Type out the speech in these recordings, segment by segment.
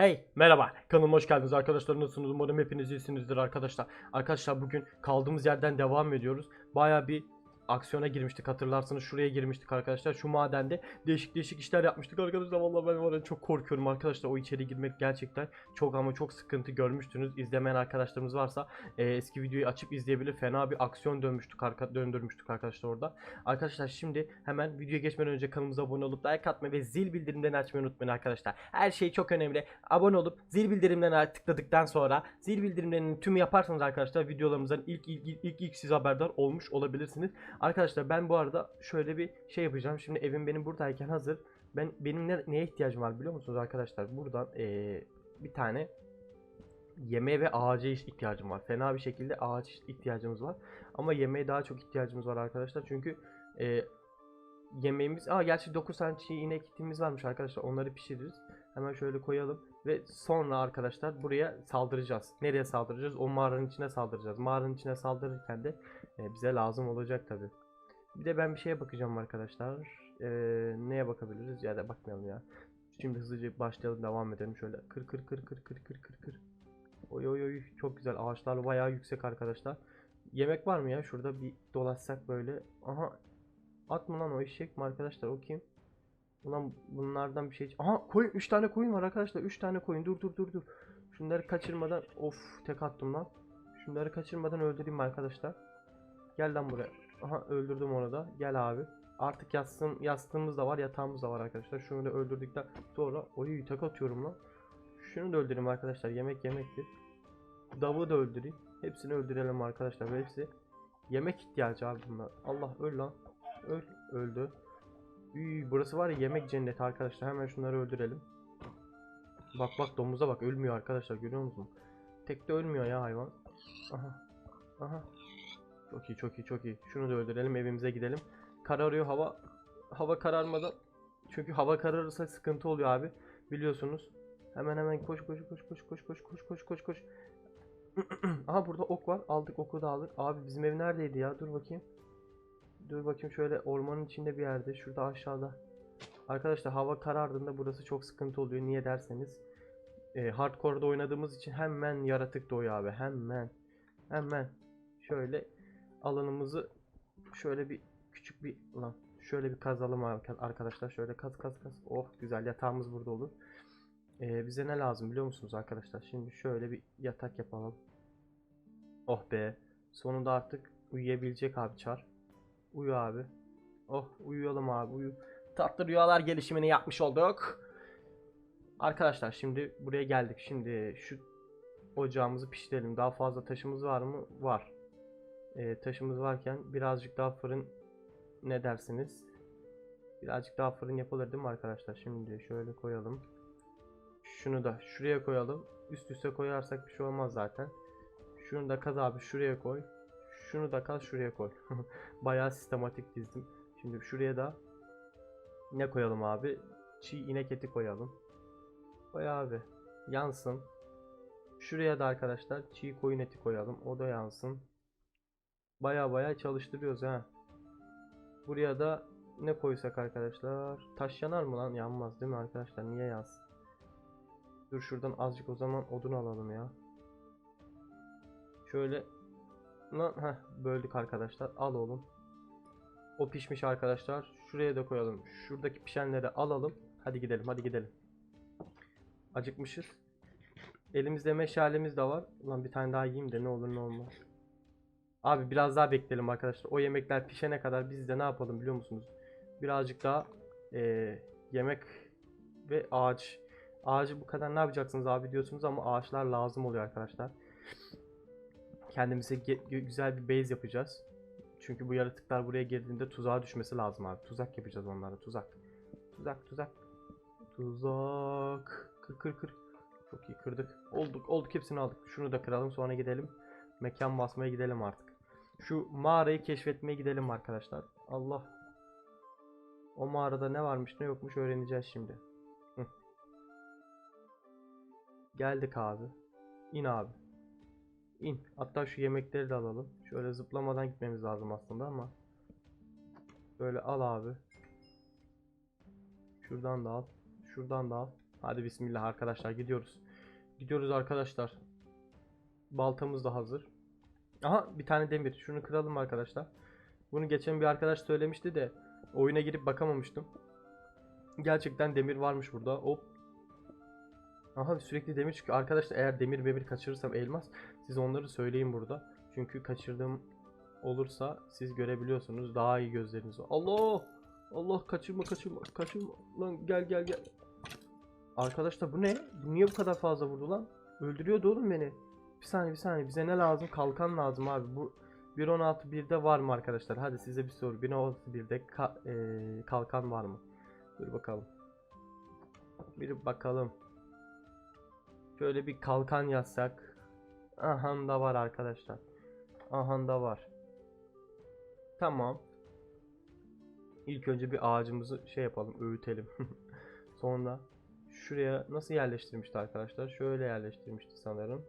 Hey merhaba. Kanalıma hoş geldiniz arkadaşlar. Nasılsınız? Umarım hepiniz iyisinizdir arkadaşlar. Arkadaşlar bugün kaldığımız yerden devam ediyoruz. Baya bir aksiyona girmiştik hatırlarsınız. Şuraya girmiştik arkadaşlar. Şu madende değişik değişik işler yapmıştık arkadaşlar. Vallahi ben ya çok korkuyorum arkadaşlar. O içeri girmek gerçekten çok ama çok sıkıntı görmüştünüz. İzlemeyen arkadaşlarımız varsa e, eski videoyu açıp izleyebilir. Fena bir aksiyon dönmüştük arka, döndürmüştük arkadaşlar orada. Arkadaşlar şimdi hemen videoya geçmeden önce kanalımıza abone olup like atmayı ve zil bildirimlerini açmayı unutmayın arkadaşlar. Her şey çok önemli. Abone olup zil bildirimlerine tıkladıktan sonra zil bildirimlerinin tümü yaparsanız arkadaşlar videolarımızdan ilk ilk, ilk, ilk siz haberdar olmuş olabilirsiniz. Arkadaşlar ben bu arada şöyle bir şey yapacağım. Şimdi evim benim buradayken hazır. Ben benim ne, neye ihtiyacım var biliyor musunuz arkadaşlar? Buradan eee, bir tane yemeğe ve ağaca ihtiyacım var. Fena bir şekilde ağaç ihtiyacımız var. Ama yemeğe daha çok ihtiyacımız var arkadaşlar. Çünkü eee, yemeğimiz... Aa gerçi 9 tane çiğ inek etimiz varmış arkadaşlar. Onları pişiririz. Hemen şöyle koyalım. Ve sonra arkadaşlar buraya saldıracağız. Nereye saldıracağız? O mağaranın içine saldıracağız. Mağaranın içine saldırırken de e, bize lazım olacak tabi. Bir de ben bir şeye bakacağım arkadaşlar. E, neye bakabiliriz? Ya da bakmayalım ya. Şimdi hızlıca başlayalım devam edelim şöyle. Kır kır kır kır kır kır kır kır. Oy oy oy çok güzel. Ağaçlar bayağı yüksek arkadaşlar. Yemek var mı ya? Şurada bir dolaşsak böyle. Aha. At mı lan o eşek mi arkadaşlar? O kim? Ulan bunlardan bir şey... Aha koyun 3 tane koyun var arkadaşlar. 3 tane koyun. Dur dur dur dur. Şunları kaçırmadan... Of tek attım lan. Şunları kaçırmadan öldüreyim arkadaşlar. Gel lan buraya. Aha öldürdüm onu da. Gel abi. Artık yastığım, yastığımız da var yatağımız da var arkadaşlar. Şunu da öldürdükten sonra... Oy tek atıyorum lan. Şunu da öldüreyim arkadaşlar. Yemek yemektir. Davuğu da öldüreyim. Hepsini öldürelim arkadaşlar. Hepsi yemek ihtiyacı abi bunlar. Allah öl lan. Öl. Öldü. Üy, burası var ya yemek cenneti arkadaşlar. Hemen şunları öldürelim. Bak bak domuza bak ölmüyor arkadaşlar görüyor musun? Tek de ölmüyor ya hayvan. Aha. Aha. Çok iyi çok iyi çok iyi. Şunu da öldürelim evimize gidelim. Kararıyor hava. Hava kararmadan. Çünkü hava kararırsa sıkıntı oluyor abi. Biliyorsunuz. Hemen hemen koş koş koş koş koş koş koş koş koş koş. Aha burada ok var. Aldık oku da aldık. Abi bizim ev neredeydi ya? Dur bakayım. Dur bakayım şöyle ormanın içinde bir yerde. Şurada aşağıda. Arkadaşlar hava karardığında burası çok sıkıntı oluyor. Niye derseniz. E, hardcore'da oynadığımız için hemen yaratık doğuyor abi. Hemen. Hemen. Şöyle alanımızı şöyle bir küçük bir lan şöyle bir kazalım arka- arkadaşlar. Şöyle kaz kaz kaz. Oh güzel yatağımız burada olur. E, bize ne lazım biliyor musunuz arkadaşlar? Şimdi şöyle bir yatak yapalım. Oh be. Sonunda artık uyuyabilecek abi çar. Uyu abi. Oh uyuyalım abi uyu. Tatlı rüyalar gelişimini yapmış olduk. Arkadaşlar şimdi buraya geldik. Şimdi şu ocağımızı pişirelim. Daha fazla taşımız var mı? Var. Ee, taşımız varken birazcık daha fırın ne dersiniz? Birazcık daha fırın yapılır değil mi arkadaşlar? Şimdi şöyle koyalım. Şunu da şuraya koyalım. Üst üste koyarsak bir şey olmaz zaten. Şunu da kaz abi şuraya koy. Şunu da kaz şuraya koy. Bayağı sistematik dizdim. Şimdi şuraya da ne koyalım abi? Çiğ inek eti koyalım. Koy abi. Yansın. Şuraya da arkadaşlar çiğ koyun eti koyalım. O da yansın. Baya baya çalıştırıyoruz ha. Buraya da ne koysak arkadaşlar? Taş yanar mı lan? Yanmaz değil mi arkadaşlar? Niye yansın? Dur şuradan azıcık o zaman odun alalım ya. Şöyle Lan heh, böldük arkadaşlar. Al oğlum. O pişmiş arkadaşlar. Şuraya da koyalım. Şuradaki pişenleri alalım. Hadi gidelim, hadi gidelim. Acıkmışız. Elimizde meşalemiz de var. Ulan bir tane daha yiyeyim de ne olur ne olmaz. Abi biraz daha bekleyelim arkadaşlar. O yemekler pişene kadar biz de ne yapalım biliyor musunuz? Birazcık daha eee, yemek ve ağaç. Ağacı bu kadar ne yapacaksınız abi diyorsunuz ama ağaçlar lazım oluyor arkadaşlar. Kendimize güzel bir base yapacağız. Çünkü bu yaratıklar buraya girdiğinde tuzağa düşmesi lazım abi. Tuzak yapacağız onlara. Tuzak. Tuzak tuzak. Tuzak. Kır kır kır. Çok iyi kırdık. Olduk olduk hepsini aldık. Şunu da kıralım sonra gidelim. Mekan basmaya gidelim artık. Şu mağarayı keşfetmeye gidelim arkadaşlar. Allah. O mağarada ne varmış ne yokmuş öğreneceğiz şimdi. Hı. Geldik abi. İn abi. İn. Hatta şu yemekleri de alalım. Şöyle zıplamadan gitmemiz lazım aslında ama. Böyle al abi. Şuradan da al. Şuradan da al. Hadi bismillah arkadaşlar gidiyoruz. Gidiyoruz arkadaşlar. Baltamız da hazır. Aha bir tane demir. Şunu kıralım arkadaşlar. Bunu geçen bir arkadaş söylemişti de oyuna girip bakamamıştım. Gerçekten demir varmış burada. Hop. Aha sürekli demir çıkıyor. Arkadaşlar eğer demir memir kaçırırsam elmas siz onları söyleyin burada. Çünkü kaçırdığım olursa siz görebiliyorsunuz. Daha iyi gözleriniz var. Allah! Allah kaçırma kaçırma kaçırma. Lan gel gel gel. Arkadaşlar bu ne? Niye bu kadar fazla vurdu lan? Öldürüyordu oğlum beni. Bir saniye bir saniye bize ne lazım? Kalkan lazım abi. Bu 1.16.1'de var mı arkadaşlar? Hadi size bir soru. 1.16.1'de ka- eee, kalkan var mı? Dur bakalım. Bir bakalım. Şöyle bir kalkan yazsak. Aha da var arkadaşlar. Aha da var. Tamam. İlk önce bir ağacımızı şey yapalım, öğütelim. Sonra şuraya nasıl yerleştirmişti arkadaşlar? Şöyle yerleştirmişti sanırım.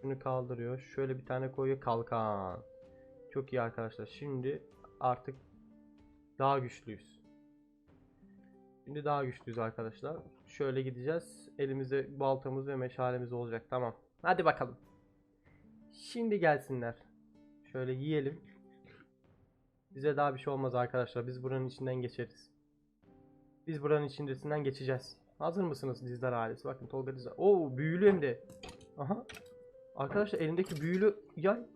Şunu kaldırıyor. Şöyle bir tane koyuyor kalkan. Çok iyi arkadaşlar. Şimdi artık daha güçlüyüz. Şimdi daha güçlüyüz arkadaşlar. Şöyle gideceğiz. Elimizde baltamız ve meşalemiz olacak. Tamam. Hadi bakalım. Şimdi gelsinler. Şöyle yiyelim. Bize daha bir şey olmaz arkadaşlar. Biz buranın içinden geçeriz. Biz buranın içindesinden geçeceğiz. Hazır mısınız Dizdar ailesi? Bakın Tolga Dizdar. Oo büyülü hem de. Aha. Arkadaşlar elindeki büyülü yay.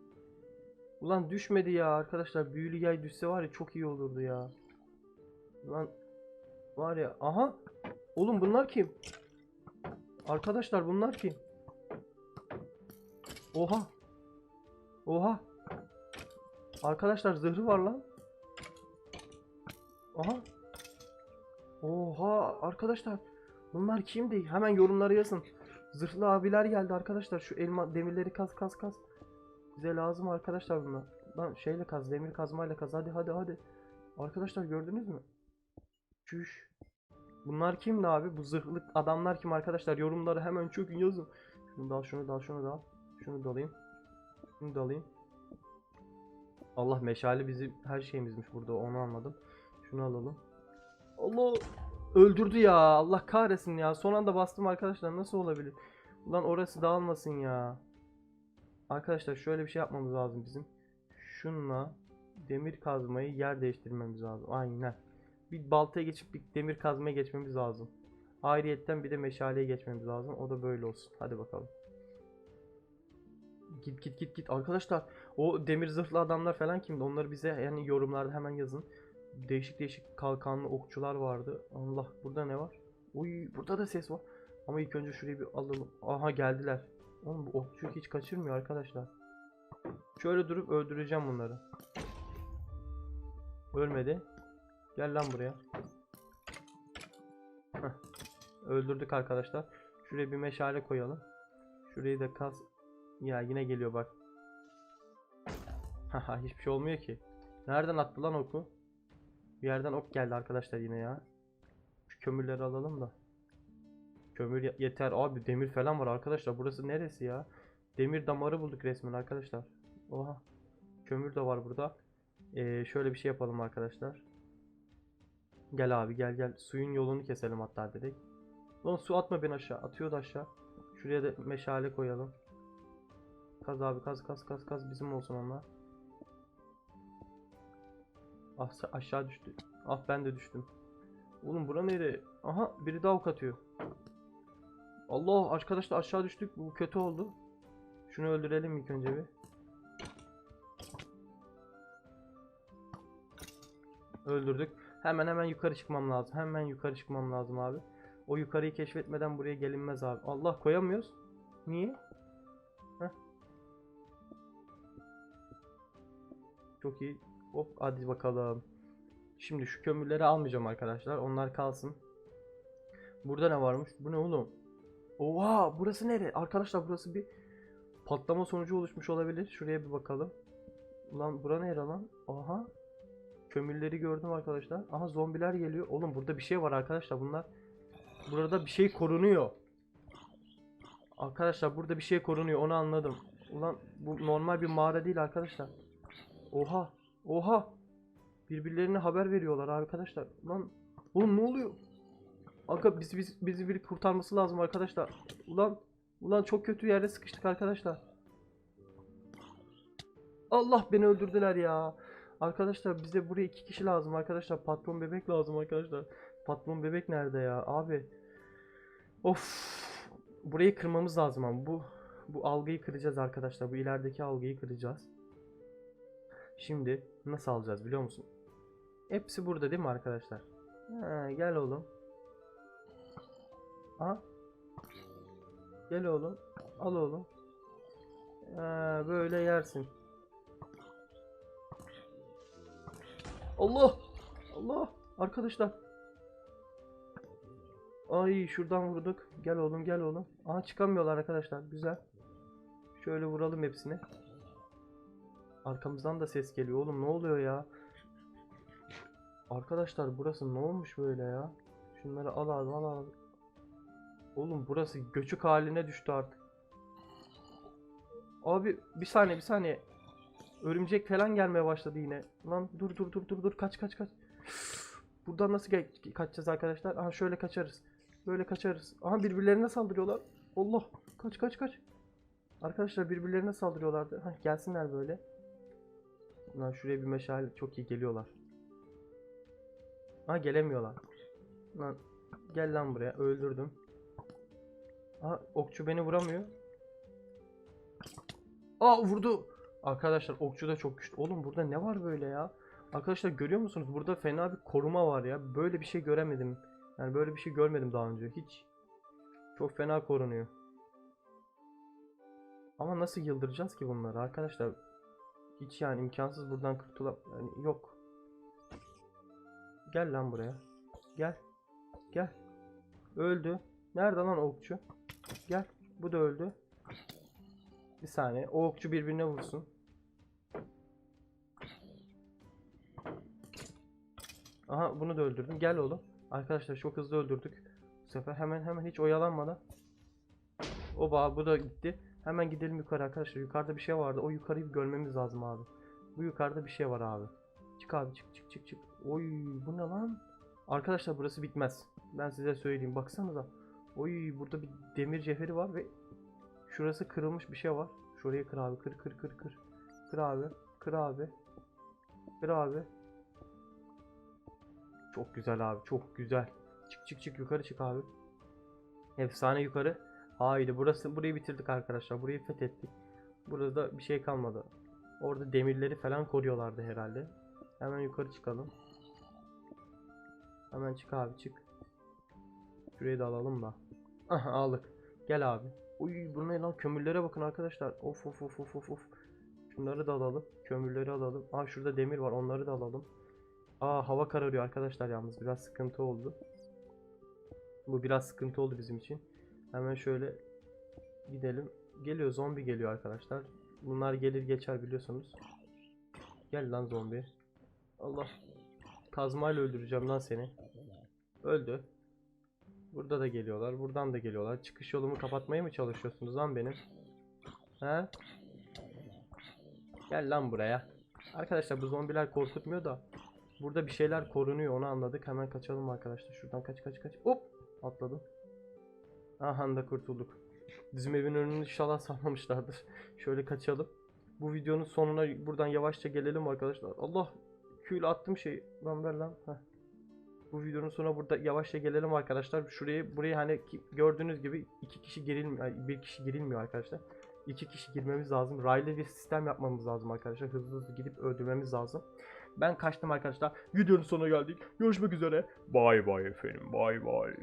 Ulan düşmedi ya arkadaşlar. Büyülü yay düşse var ya çok iyi olurdu ya. Var ya. Aha. Oğlum bunlar kim? Arkadaşlar bunlar kim? Oha. Oha. Arkadaşlar zırhı var lan. Aha. Oha arkadaşlar. Bunlar kimdi? Hemen yorumlara yazın. Zırhlı abiler geldi arkadaşlar. Şu elma demirleri kaz kaz kaz. Bize lazım arkadaşlar bunlar. Lan şeyle kaz, demir kazmayla kaz. Hadi hadi hadi. Arkadaşlar gördünüz mü? Çüş. Bunlar kimdi abi? Bu zırhlı adamlar kim arkadaşlar? Yorumlara hemen çökün yazın. Şunu da al, şunu da al, şunu da al. Şunu da alayım. Şunu da alayım. Allah meşale bizim her şeyimizmiş burada onu anladım. Şunu alalım. Allah öldürdü ya. Allah kahretsin ya. Son anda bastım arkadaşlar. Nasıl olabilir? Ulan orası dağılmasın ya. Arkadaşlar şöyle bir şey yapmamız lazım bizim. Şunla demir kazmayı yer değiştirmemiz lazım. Aynen. Bir baltaya geçip bir demir kazmaya geçmemiz lazım. Ayrıyetten bir de meşaleye geçmemiz lazım. O da böyle olsun. Hadi bakalım. Git git git git. Arkadaşlar o demir zırhlı adamlar falan kimdi? Onları bize yani yorumlarda hemen yazın. Değişik değişik kalkanlı okçular vardı. Allah burada ne var? Uy burada da ses var. Ama ilk önce şurayı bir alalım. Aha geldiler. Oğlum bu okçu hiç kaçırmıyor arkadaşlar. Şöyle durup öldüreceğim bunları. Ölmedi. Gel lan buraya. Heh. Öldürdük arkadaşlar. Şuraya bir meşale koyalım. Şurayı da kaz. Ya yine geliyor bak. Haha hiçbir şey olmuyor ki. Nereden attı lan oku? Bir yerden ok geldi arkadaşlar yine ya. Şu kömürleri alalım da. Kömür ye- yeter. Abi demir falan var arkadaşlar. Burası neresi ya? Demir damarı bulduk resmen arkadaşlar. Oha. Kömür de var burada. Ee, şöyle bir şey yapalım arkadaşlar. Gel abi gel gel. Suyun yolunu keselim hatta direkt. Lan su atma beni aşağı. Atıyordu aşağı. Şuraya da meşale koyalım. Kaz abi kaz kaz kaz kaz bizim olsun onlar. Ah aşağı düştü. Ah ben de düştüm. Oğlum bura nere? Aha biri daha ok atıyor. Allah arkadaşlar aşağı düştük. Bu kötü oldu. Şunu öldürelim ilk önce bir. Öldürdük. Hemen hemen yukarı çıkmam lazım. Hemen yukarı çıkmam lazım abi. O yukarıyı keşfetmeden buraya gelinmez abi. Allah koyamıyoruz. Niye? Heh. Çok iyi. Hop hadi bakalım. Şimdi şu kömürleri almayacağım arkadaşlar. Onlar kalsın. Burada ne varmış? Bu ne oğlum? Oha burası nere? Arkadaşlar burası bir patlama sonucu oluşmuş olabilir. Şuraya bir bakalım. Ulan bura nere lan? Aha. Kömürleri gördüm arkadaşlar. Aha zombiler geliyor. Oğlum burada bir şey var arkadaşlar. Bunlar burada bir şey korunuyor. Arkadaşlar burada bir şey korunuyor. Onu anladım. Ulan bu normal bir mağara değil arkadaşlar. Oha. Oha. Birbirlerine haber veriyorlar arkadaşlar. Lan oğlum ne oluyor? Aga bizi, biz, bizi biri kurtarması lazım arkadaşlar. Ulan ulan çok kötü yerde sıkıştık arkadaşlar. Allah beni öldürdüler ya. Arkadaşlar bize buraya iki kişi lazım arkadaşlar. Patron bebek lazım arkadaşlar. Patron bebek nerede ya abi? Of. Burayı kırmamız lazım ama bu bu algıyı kıracağız arkadaşlar. Bu ilerideki algıyı kıracağız. Şimdi nasıl alacağız biliyor musun? Hepsi burada değil mi arkadaşlar? Ha, gel oğlum. Ha? Gel oğlum. Al oğlum. Ha, böyle yersin. Allah! Allah! Arkadaşlar. Ay şuradan vurduk. Gel oğlum gel oğlum. Aha çıkamıyorlar arkadaşlar. Güzel. Şöyle vuralım hepsini. Arkamızdan da ses geliyor oğlum. Ne oluyor ya? Arkadaşlar burası ne olmuş böyle ya? Şunları al abi al abi. Oğlum burası göçük haline düştü artık. Abi bir saniye bir saniye. Örümcek falan gelmeye başladı yine. Lan dur dur dur dur dur kaç kaç kaç. Buradan nasıl kaçacağız arkadaşlar? Aha şöyle kaçarız. Böyle kaçarız. Aha birbirlerine saldırıyorlar. Allah kaç kaç kaç. Arkadaşlar birbirlerine saldırıyorlardı. Hah gelsinler böyle. Lan şuraya bir meşale çok iyi geliyorlar. Ha gelemiyorlar. Lan gel lan buraya öldürdüm. Ha okçu beni vuramıyor. Aa vurdu. Arkadaşlar okçu da çok güçlü. Oğlum burada ne var böyle ya? Arkadaşlar görüyor musunuz? Burada fena bir koruma var ya. Böyle bir şey göremedim. Yani böyle bir şey görmedim daha önce. Hiç. Çok fena korunuyor. Ama nasıl yıldıracağız ki bunları arkadaşlar? Hiç yani imkansız buradan kurtulam... Yani yok. Gel lan buraya. Gel. Gel. Öldü. Nerede lan okçu? Gel. Bu da öldü. Bir saniye. O okçu birbirine vursun. Aha bunu da öldürdüm. Gel oğlum. Arkadaşlar çok hızlı öldürdük. Bu sefer hemen hemen hiç oyalanmadan. Oba bu da gitti. Hemen gidelim yukarı arkadaşlar. Yukarıda bir şey vardı. O yukarıyı görmemiz lazım abi. Bu yukarıda bir şey var abi. Çık abi çık çık çık çık. Oy bu ne lan? Arkadaşlar burası bitmez. Ben size söyleyeyim. Baksanıza. Oy burada bir demir cevheri var ve şurası kırılmış bir şey var. Şurayı kır abi. Kır kır kır kır. Kır abi. Kır abi. Kır abi. Çok güzel abi. Çok güzel. Çık çık çık yukarı çık abi. Efsane yukarı. Haydi burası burayı bitirdik arkadaşlar. Burayı fethettik. Burada bir şey kalmadı. Orada demirleri falan koruyorlardı herhalde. Hemen yukarı çıkalım. Hemen çık abi çık. Şurayı da alalım da. Aha aldık. Gel abi. Uy bu ne lan kömürlere bakın arkadaşlar. Of of of of of of. Şunları da alalım. Kömürleri alalım. Aa şurada demir var onları da alalım. Aa hava kararıyor arkadaşlar yalnız biraz sıkıntı oldu. Bu biraz sıkıntı oldu bizim için. Hemen şöyle gidelim. Geliyor zombi geliyor arkadaşlar. Bunlar gelir geçer biliyorsunuz. Gel lan zombi. Allah. Kazmayla öldüreceğim lan seni. Öldü. Burada da geliyorlar. Buradan da geliyorlar. Çıkış yolumu kapatmaya mı çalışıyorsunuz lan benim? He? Gel lan buraya. Arkadaşlar bu zombiler korkutmuyor da. Burada bir şeyler korunuyor onu anladık. Hemen kaçalım arkadaşlar. Şuradan kaç kaç kaç. Hop! Atladım. Aha da kurtulduk. Bizim evin önünü inşallah salmamışlardır. Şöyle kaçalım. Bu videonun sonuna buradan yavaşça gelelim arkadaşlar. Allah! Kül attım şey. Lan ver lan. Heh. Bu videonun sonuna burada yavaşça gelelim arkadaşlar. Şurayı burayı hani gördüğünüz gibi iki kişi girilmiyor. Bir kişi girilmiyor arkadaşlar. İki kişi girmemiz lazım. Raylı bir sistem yapmamız lazım arkadaşlar. Hızlı hızlı gidip öldürmemiz lazım. Ben kaçtım arkadaşlar. Videonun sonuna geldik. Görüşmek üzere. Bay bay efendim. Bay bay.